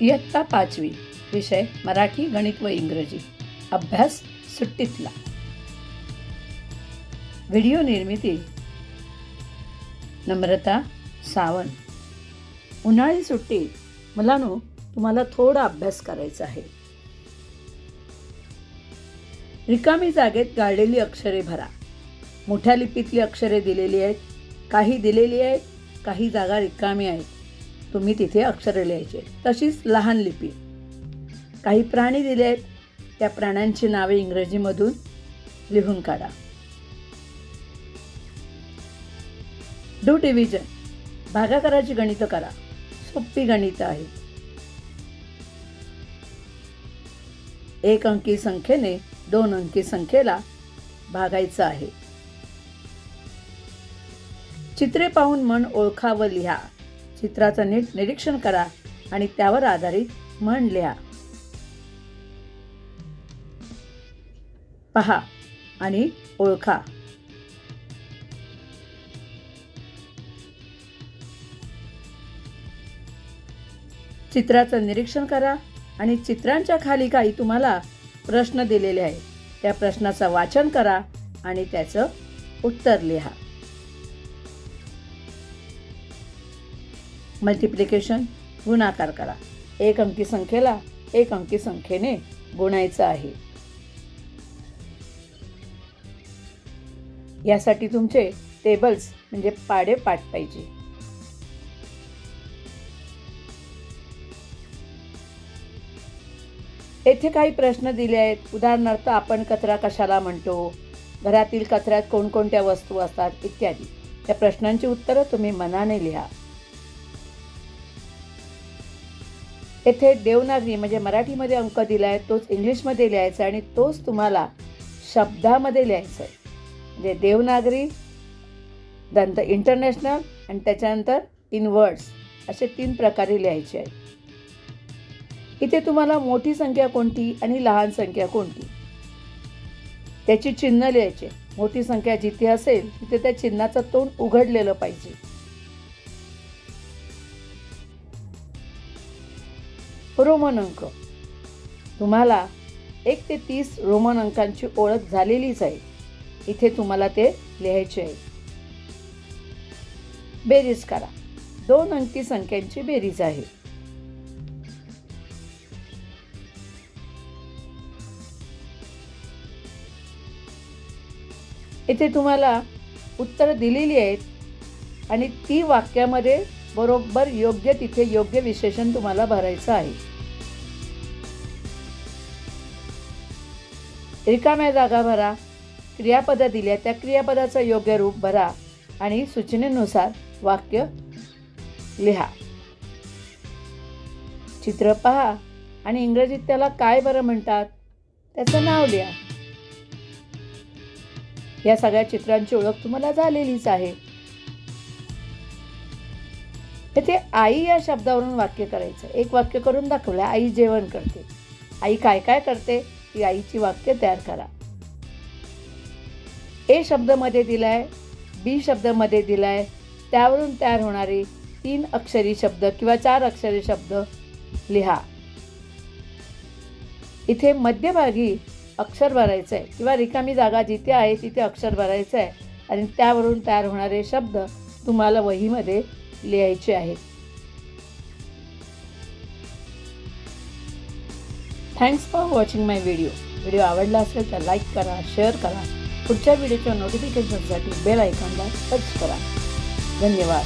इयत्ता पाचवी विषय मराठी गणित व इंग्रजी. अभ्यास सुट्टीतला. व्हिडिओ निर्मिती. नम्रता सावंत. उन्हाळी सुट्टी. मुलांनो तुम्हाला थोडा अभ्यास करायचा आहे. रिकामी जागेत गाळलेली अक्षरे भरा. मोठ्या लिपीतली अक्षरे दिलेली आहेत. काही दिलेली आहेत काही जागा रिकामी आहेत. तुम्ही तिथे अक्षरे लिहायचे. तशीच लहान लिपी. काही प्राणी दिले आहेत. त्या प्राण्यांची नावे इंग्रजीमधून लिहून काढा. Do division. भागाकाराची गणितं करा. सोपी गणितं आहेत एक अंकी संख्येने दोन अंकी संख्येला भागायचं आहे. चित्रे पाहून मन ओळखा व लिहा. चित्राचं नीट निरीक्षण करा आणि त्यावर आधारित म्हण लिहा. पहा आणि ओळखा. चित्राचं निरीक्षण करा आणि चित्रांच्या खाली काही तुम्हाला प्रश्न दिलेले आहेत. त्या प्रश्नाचं वाचन करा आणि त्याचं उत्तर लिहा. मल्टिप्लिकेशन गुणाकार करा. एक अंकी संख्येला एक अंकी संख्येने गुणायचं आहे. यासाठी तुमचे टेबल्स म्हणजे पाडे पाठ पाहिजे. येथे काही प्रश्न दिले आहेत. उदाहरणार्थ आपण कचरा कशाला म्हणतो? घरातील कचऱ्यात कोणकोणत्या वस्तू असतात? इत्यादी. त्या प्रश्नांची उत्तरं तुम्ही मनाने लिहा. येथे देवनागरी म्हणजे मराठीमध्ये अंक दिला आहे तोच इंग्लिशमध्ये लिहायचा आहे आणि तोच तुम्हाला शब्दामध्ये लिहायचा आहे. म्हणजे देवनागरी नंतर इंटरनॅशनल आणि त्याच्यानंतर इन वर्ड्स असे तीन प्रकारे लिहायचे आहेत. इथे तुम्हाला मोठी संख्या कोणती आणि लहान संख्या कोणती? त्याची चिन्ह लिहायचे. मोठी संख्या जिथे असेल तिथे त्या चिन्हाचं तोंड उघडलेलं पाहिजे. रोमन अंक. तुम्हाला एक ते तीस रोमन अंकांची ओळख झालेलीच आहे. इथे तुम्हाला ते लिहायचे आहे. बेरीज करा. दोन अंकी संख्यांची बेरीज आहे. इथे तुम्हाला उत्तरं दिलेली आहेत आणि ती वाक्यामध्ये बरोबर योग्य तिथे योग्य विशेषण तुम्हाला भरायचं आहे. रिकाम्या जागा भरा क्रियापदं दिल्या त्या क्रियापदाचं योग्य रूप भरा आणि सूचनेनुसार वाक्य लिहा. चित्र पहा आणि इंग्रजीत त्याला काय बरं म्हणतात त्याचं नाव लिहा. या सगळ्या चित्रांची ओळख तुम्हाला झालेलीच आहे. येथे आई या शब्दावरून वाक्य करायचं. एक वाक्य करून दाखवलं आई जेवण करते. आई काय काय करते ती आईची वाक्य तयार करा. ए शब्दमध्ये दिलाय बी शब्दमध्ये दिलाय त्यावरून तयार होणारे तीन अक्षरी शब्द किंवा चार अक्षरी शब्द लिहा. इथे मध्यभागी अक्षर भरायचं आहे किंवा रिकामी जागा जिथे आहे तिथे अक्षर भरायचं आहे आणि त्यावरून तयार होणारे शब्द तुम्हाला वहीमध्ये लिहायचे आहेत thanks for watching my video video आवडला असेल तर लाईक करा शेअर करा. पुढच्या व्हिडिओच्या नोटिफिकेशनसाठी बेल आयकॉनला टच करा. धन्यवाद.